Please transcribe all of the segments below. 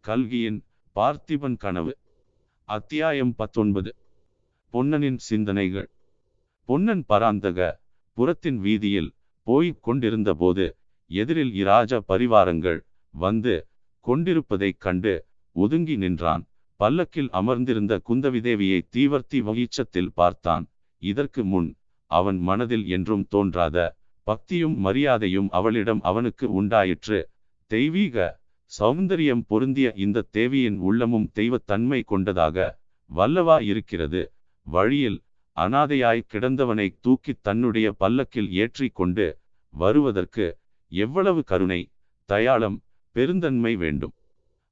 கல்கியின் பார்த்திபன் கனவு அத்தியாயம் பத்தொன்பது. பொன்னனின் சிந்தனைகள். பொன்னன் பராந்தக புறத்தின் வீதியில் போய்க் கொண்டிருந்தபோது எதிரில் இராஜ பரிவாரங்கள் வந்து கொண்டிருப்பதைக் கண்டு ஒதுங்கி நின்றான். பல்லக்கில் அமர்ந்திருந்த குந்தவிதேவியை தீவர்த்தி வகிச்சத்தில் பார்த்தான். இதற்கு முன் அவன் மனதில் என்றும் தோன்றாத பக்தியும் மரியாதையும் அவளிடம் அவனுக்கு உண்டாயிற்று. தெய்வீக சௌந்தரியம் பொருந்திய இந்த தேவியின் உள்ளமும் தெய்வத்தன்மை கொண்டதாக வல்லவா இருக்கிறது. வழியில் அனாதையாய் கிடந்தவனை தூக்கி தன்னுடைய பல்லக்கில் ஏற்றி கொண்டு வருவதற்கு எவ்வளவு கருணை தயாளம் பெருந்தன்மை வேண்டும்.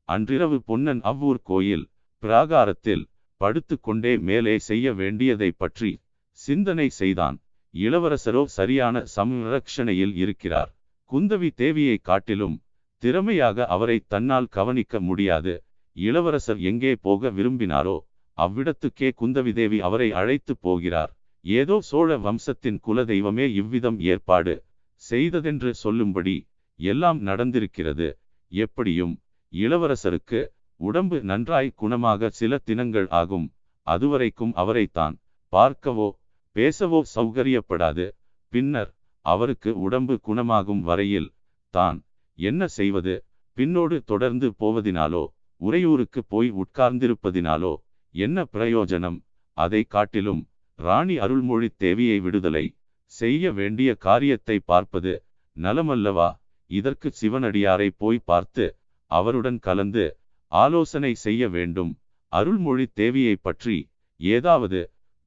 அன்றிரவு பொன்னன் அவ்வூர் கோயில் பிராகாரத்தில் படுத்து கொண்டே மேலே செய்ய வேண்டியதை பற்றி சிந்தனை செய்தான். இளவரசரோ சரியான சம்ரக்ஷணையில் இருக்கிறார். குந்தவி தேவியை காட்டிலும் திறமையாக அவரை தன்னால் கவனிக்க முடியாது. இளவரசர் எங்கே போக விரும்பினாரோ அவ்விடத்துக்கே குந்தவிதேவி அவரை அழைத்து போகிறார். ஏதோ சோழ வம்சத்தின் குலதெய்வமே இவ்விதம் ஏற்பாடு செய்ததென்று சொல்லும்படி எல்லாம் நடந்திருக்கிறது. எப்படியும் இளவரசருக்கு உடம்பு நன்றாய் குணமாக சில தினங்கள் ஆகும். அதுவரைக்கும் அவரைத்தான் பார்க்கவோ பேசவோ சௌகரியப்படாது. பின்னர் அவருக்கு உடம்பு குணமாகும் வரையில் தான் என்ன செய்வது? பின்னோடு தொடர்ந்து போவதினாலோ உறையூருக்கு போய் உட்கார்ந்திருப்பதினாலோ என்ன பிரயோஜனம்? அதை காட்டிலும் ராணி அருள்மொழி தேவியை விடுதலை செய்ய வேண்டிய காரியத்தை பார்ப்பது நலமல்லவா? இதற்கு சிவனடியாரை போய் பார்த்து அவருடன் கலந்து ஆலோசனை செய்ய வேண்டும். அருள்மொழி தேவியை பற்றி ஏதாவது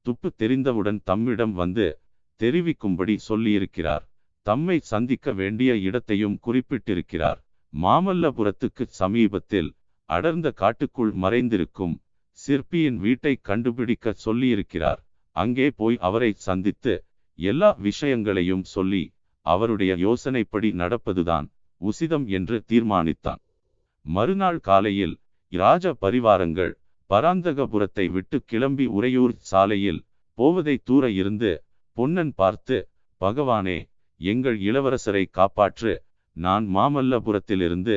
துப்பு தெரிந்தவுடன் தம்மிடம் வந்து தெரிவிக்கும்படி சொல்லியிருக்கிறார். தம்மை சந்திக்க வேண்டிய இடத்தையும் குறிப்பிட்டிருக்கிறார். மாமல்லபுரத்துக்கு சமீபத்தில் அடர்ந்த காட்டுக்குள் மறைந்திருக்கும் சிற்பியின் வீட்டை கண்டுபிடிக்க சொல்லியிருக்கிறார். அங்கே போய் அவரை சந்தித்து எல்லா விஷயங்களையும் சொல்லி அவருடைய யோசனைப்படி நடப்பதுதான் உசிதம் என்று தீர்மானித்தான். மறுநாள் காலையில் இராஜ பரிவாரங்கள் பராந்தகபுரத்தை விட்டு கிளம்பி உறையூர் சாலையில் போவதை தூர இருந்து பொன்னன் பார்த்து பகவானே எங்கள் இளவரசரை காப்பாற்று. நான் மாமல்லபுரத்திலிருந்து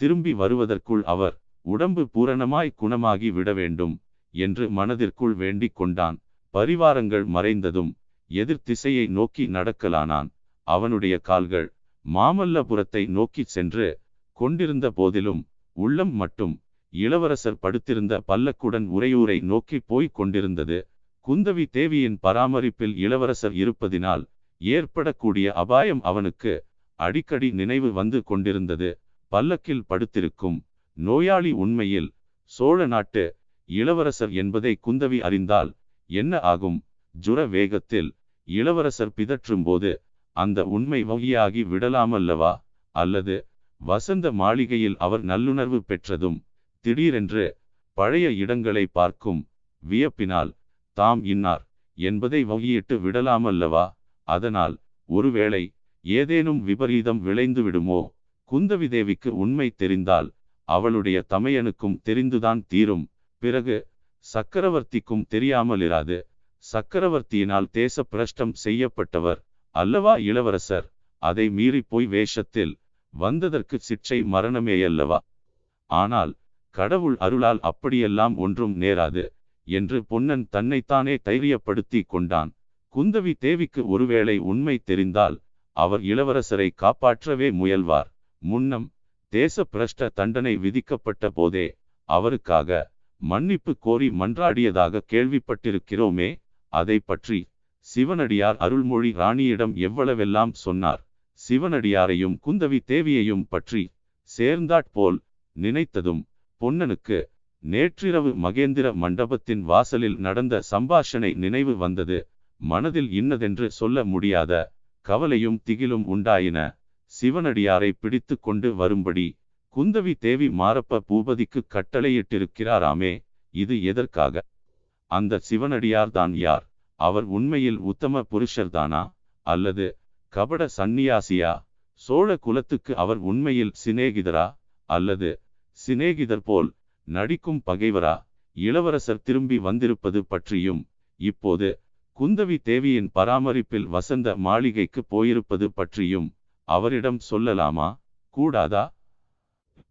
திரும்பி வருவதற்குள் அவர் உடம்பு பூரணமாய் குணமாகி விட வேண்டும் என்று மனதிற்குள் வேண்டிக் கொண்டான். பரிவாரங்கள் மறைந்ததும் எதிர் திசையை நோக்கி நடக்கலானான். அவனுடைய கால்கள் மாமல்லபுரத்தை நோக்கி சென்று கொண்டிருந்த போதிலும் உள்ளம் மட்டும் இளவரசர் படுத்திருந்த பல்லக்குடன் உறையூரை நோக்கி போய்க் கொண்டிருந்தது. குந்தவி தேவியின் பராமரிப்பில் இளவரசர் இருப்பதினால் ஏற்படக்கூடிய அபாயம் அவனுக்கு அடிக்கடி நினைவு வந்து கொண்டிருந்தது. பல்லக்கில் படுத்திருக்கும் நோயாளி உண்மையில் சோழ நாட்டு இளவரசர் என்பதை குந்தவி அறிந்தால் என்ன ஆகும்? ஜுர வேகத்தில் இளவரசர் பிதற்றும்போது அந்த உண்மை வகியாகி விடலாமல்லவா? அல்லது வசந்த மாளிகையில் அவர் நல்லுணர்வு பெற்றதும் திடீரென்று பழைய இடங்களை பார்க்கும் வியப்பினால் தாம் இன்னார் என்பதை வகியிட்டு விடலாமல்லவா? அதனால் ஒருவேளை ஏதேனும் விபரீதம் விளைந்து விடுமோ? குந்தவி தேவிக்கு உண்மை தெரிந்தால் அவளுடைய தமையனுக்கும் தெரிந்துதான் தீரும். பிறகு சக்கரவர்த்திக்கும் தெரியாமலிராது. சக்கரவர்த்தியினால் தேச பிரஷ்டம் செய்யப்பட்டவர் அல்லவா இளவரசர்? அதை மீறி போய் வேஷத்தில் வந்ததற்கு சிற்றை மரணமேயல்லவா? ஆனால் கடவுள் அருளால் அப்படியெல்லாம் ஒன்றும் நேராது. என்று பொன்னன் தன்னைத்தானே தைரியப்படுத்தி கொண்டான். குந்தவி தேவிக்கு ஒருவேளை உண்மை தெரிந்தால் அவர் இளவரசரை காப்பாற்றவே முயல்வார். முன்னம் தேச பிரஷ்ட தண்டனை விதிக்கப்பட்ட போதே அவருக்காக மன்னிப்பு கோரி மன்றாடியதாக கேள்விப்பட்டிருக்கிறோமே அதை பற்றி சிவனடியார் அருள்மொழி ராணியிடம் எவ்வளவெல்லாம் சொன்னார்? சிவனடியாரையும் குந்தவி தேவியையும் பற்றி சேர்ந்தாற்போல் நினைத்ததும் பொன்னனுக்கு நேற்றிரவு மகேந்திர மண்டபத்தின் வாசலில் நடந்த சம்பாஷணை நினைவு வந்தது. மனதில் இன்னதென்று சொல்ல முடியாத கவலையும் திகிலும் உண்டாயின. சிவனடியாரை பிடித்து கொண்டு வரும்படி குந்தவி தேவி மாரப்ப பூபதிக்கு கட்டளையிட்டிருக்கிறாராமே இது எதற்காக? அந்த சிவனடியார் தான் யார்? அவர் உண்மையில் உத்தம புருஷர்தானா? அல்லது கபட சந்நியாசியா? சோழ குலத்துக்கு அவர் உண்மையில் சிநேகிதரா? அல்லது சிநேகிதர் போல் நடிக்கும் பகைவரா? இளவரசர் திரும்பி வந்திருப்பது பற்றியும் இப்போது குந்தவி தேவியின் பராமரிப்பில் வசந்த மாளிகைக்கு போயிருப்பது பற்றியும் அவரிடம் சொல்லலாமா? கூடாதா?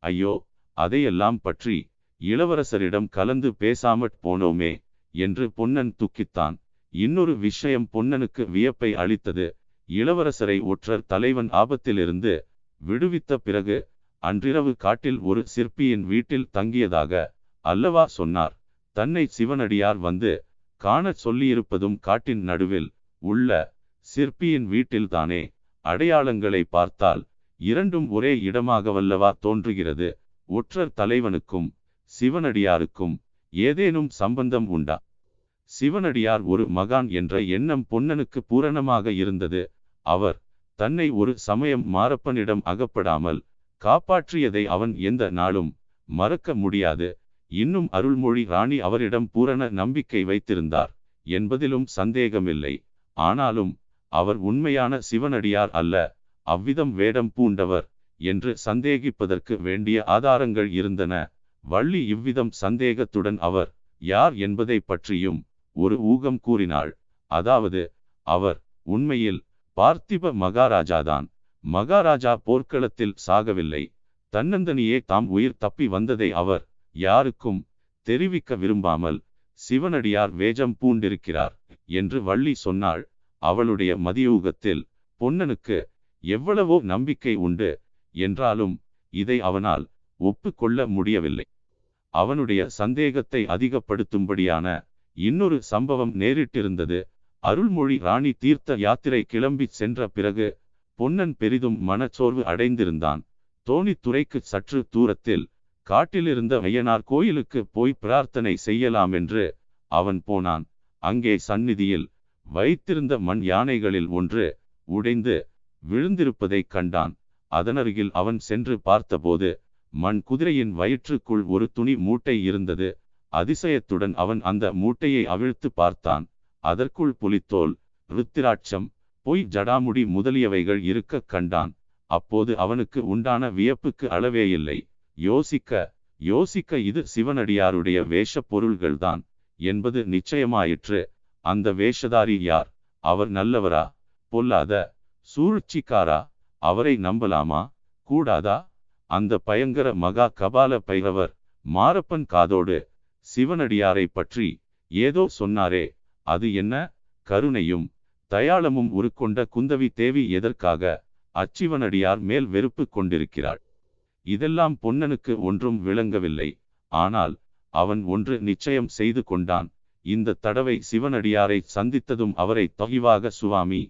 ஐயோ அதையெல்லாம் பற்றி இளவரசரிடம் கலந்து பேசாமற் போனோமே என்று பொன்னன் துக்கித்தான். இன்னொரு விஷயம் பொன்னனுக்கு வியப்பை அளித்தது. இளவரசரை ஒற்றர் தலைவன் ஆபத்திலிருந்து விடுவித்த பிறகு அன்றிரவு காட்டில் ஒரு சிற்பியின் வீட்டில் தங்கியதாக அல்லவா சொன்னார். தன்னை சிவனடியார் வந்து காணச் சொல்லியிருப்பதும் காட்டின் நடுவில் உள்ள சிற்பியின் வீட்டில்தானே அடையாளங்களை பார்த்தால் இரண்டும் ஒரே இடமாகவல்லவா தோன்றுகிறது. ஒற்றர் தலைவனுக்கும் சிவனடியாருக்கும் ஏதேனும் சம்பந்தம் உண்டா? சிவனடியார் ஒரு மகான் என்ற எண்ணம் பொன்னனுக்கு பூரணமாக இருந்தது. அவர் தன்னை ஒரு சமயம் மாரப்பனிடம் அகப்படாமல் காப்பாற்றியதை அவன் எந்த நாளும் மறக்க முடியாது. இன்னும் அருள்மொழி ராணி அவரிடம் பூரண நம்பிக்கை வைத்திருந்தார். என்பதிலும் சந்தேகமில்லை. ஆனாலும் அவர் உண்மையான சிவனடியார் அல்ல அவ்விதம் வேடம் பூண்டவர் என்று சந்தேகிப்பதற்கு வேண்டிய ஆதாரங்கள் இருந்தன. வள்ளி இவ்விதம் சந்தேகத்துடன் அவர் யார் என்பதை பற்றியும் ஒரு ஊகம் கூறினாள். அதாவது அவர் உண்மையில் பார்த்திப மகாராஜாதான். மகாராஜா போர்க்களத்தில் சாகவில்லை. தன்னந்தனியே தாம் உயிர் தப்பி வந்ததை அவர் யாருக்கும் தெரிவிக்க விரும்பாமல் சிவனடியார் வேஜம் பூண்டிருக்கிறார் என்று வள்ளி சொன்னாள். அவளுடைய மதியூகத்தில் பொன்னனுக்கு எவ்வளவோ நம்பிக்கை உண்டு என்றாலும் இதை அவனால் ஒப்புக்கொள்ள முடியவில்லை. அவனுடைய சந்தேகத்தை அதிகப்படுத்தும்படியான இன்னொரு சம்பவம் நேரிட்டிருந்தது. அருள்மொழி ராணி தீர்த்த யாத்திரை கிளம்பி சென்ற பிறகு பொன்னன் பெரிதும் மனச்சோர்வு அடைந்திருந்தான். தோணித்துறைக்கு சற்று தூரத்தில் காட்டிலிருந்த ஐயனார் கோயிலுக்கு போய் பிரார்த்தனை செய்யலாம் என்று அவன் போனான். அங்கே சந்நிதியில் வைத்திருந்த மண் யானைகளில் ஒன்று உடைந்து விழுந்திருப்பதைக் கண்டான். அதனருகில் அவன் சென்று பார்த்தபோது மண் குதிரையின் வயிற்றுக்குள் ஒரு துணி மூட்டை இருந்தது. அதிசயத்துடன் அவன் அந்த மூட்டையை அவிழ்த்து பார்த்தான். அதற்குள் புலித்தோல் ருத்திராட்சம் பொய் ஜடாமுடி முதலியவைகள் இருக்க கண்டான். அப்போது அவனுக்கு உண்டான வியப்புக்கு அளவே இல்லை யோசிக்க யோசிக்க இது சிவனடியாருடைய வேஷ பொருள்கள்தான் என்பது நிச்சயமாயிற்று. அந்த வேஷதாரி யார்? அவர் நல்லவரா? பொல்லாத சூழ்ச்சிக்காரா? அவரை நம்பலாமா? கூடாதா? அந்த பயங்கர மகா கபால பைரவர் மாரப்பன் காதோடு சிவனடியாரை பற்றி ஏதோ சொன்னாரே அது என்ன? கருணையும் தயாளமும் உருக்கொண்ட குந்தவி தேவி எதற்காக அச்சிவனடியார் மேல் வெறுப்பு கொண்டிருக்கிறாள்? இதெல்லாம் பொன்னனுக்கு ஒன்றும் விளங்கவில்லை. ஆனால் அவன் ஒன்று நிச்சயம் செய்து கொண்டான். இந்த தடவை சிவனடியாரை சந்தித்ததும் அவரை தொகிவாக சுவாமி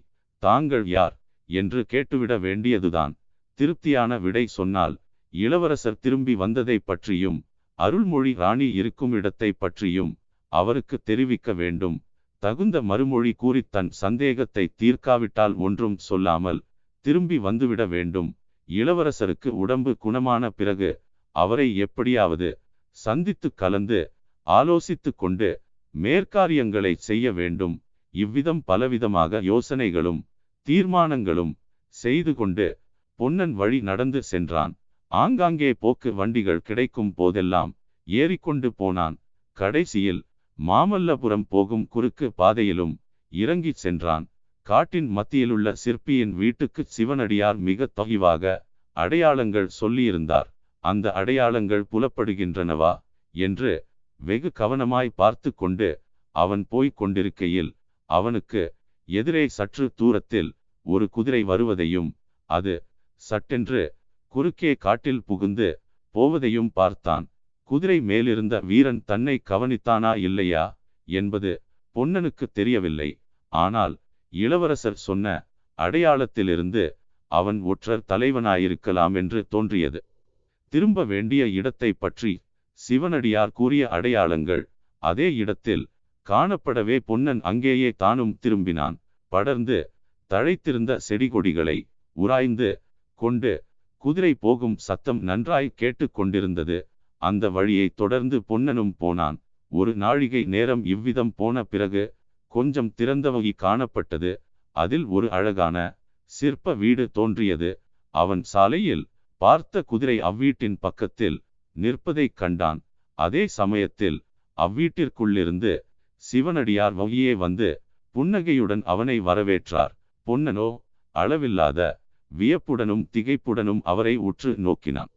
தாங்கள் யார் என்று கேட்டுவிட வேண்டியதுதான். திருப்தியான விடை சொன்னால் இளவரசர் திரும்பி வந்ததை பற்றியும் அருள்மொழி ராணி இருக்கும் இடத்தை பற்றியும் அவருக்கு தெரிவிக்க வேண்டும். தகுந்த மறுமொழி கூறி தன் சந்தேகத்தை தீர்க்காவிட்டால் ஒன்றும் சொல்லாமல் திரும்பி வந்துவிட வேண்டும். இளவரசருக்கு உடம்பு குணமான பிறகு அவரை எப்படியாவது சந்தித்து கலந்து ஆலோசித்து கொண்டு மேற்காரியங்களை செய்ய வேண்டும். இவ்விதம் பலவிதமாக யோசனைகளும் தீர்மானங்களும் செய்து கொண்டு பொன்னன் வழி நடந்து சென்றான். ஆங்காங்கே போக்கு வண்டிகள் கிடைக்கும் போதெல்லாம் ஏறிக்கொண்டு போனான். கடைசியில் மாமல்லபுரம் போகும் குறுக்கு பாதையிலும் இறங்கி சென்றான். காட்டின் மத்தியிலுள்ள சிற்பியின் வீட்டுக்கு சிவனடியார் மிக தொகிவாக அடையாளங்கள் சொல்லியிருந்தார். அந்த அடையாளங்கள் புலப்படுகின்றனவா? என்று வெகு கவனமாய் பார்த்து கொண்டு அவன் போய்க் கொண்டிருக்கையில் அவனுக்கு எதிரே சற்று தூரத்தில் ஒரு குதிரை வருவதையும் அது சட்டென்று குறுக்கே காட்டில் புகுந்து போவதையும் பார்த்தான். குதிரை மேலிருந்த வீரன் தன்னை கவனித்தானா இல்லையா என்பது பொன்னனுக்கு தெரியவில்லை. ஆனால் இளவரசர் சொன்ன அடையாளத்திலிருந்து அவன் ஒற்றர் தலைவனாயிருக்கலாம் என்று தோன்றியது. திரும்ப வேண்டிய இடத்தை பற்றி சிவனடியார் கூறிய அடையாளங்கள் அதே இடத்தில் காணப்படவே பொன்னன் அங்கேயே தானும் திரும்பினான். படர்ந்து தழைத்திருந்த செடிகொடிகளை உராய்ந்து கொண்டு குதிரை போகும் சத்தம் நன்றாய் கேட்டு கொண்டிருந்தது. அந்த வழியை தொடர்ந்து பொன்னனும் போனான். ஒரு நாழிகை நேரம் இவ்விதம் போன பிறகு கொஞ்சம் திறந்த வகி காணப்பட்டது. அதில் ஒரு அழகான சிற்ப வீடு தோன்றியது. அவன் சாலையில் பார்த்த குதிரை அவ்வீட்டின் பக்கத்தில் நிற்பதைக் கண்டான். அதே சமயத்தில் அவ்வீட்டிற்குள்ளிருந்து சிவனடியார் வகியே வந்து புன்னகையுடன் அவனை வரவேற்றார். பொன்னனோ அளவில்லாத வியப்புடனும் திகைப்புடனும் அவரை உற்று நோக்கினான்.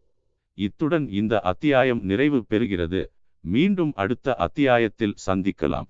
இத்துடன் இந்த அத்தியாயம் நிறைவு பெறுகிறது. மீண்டும் அடுத்த அத்தியாயத்தில் சந்திக்கலாம்.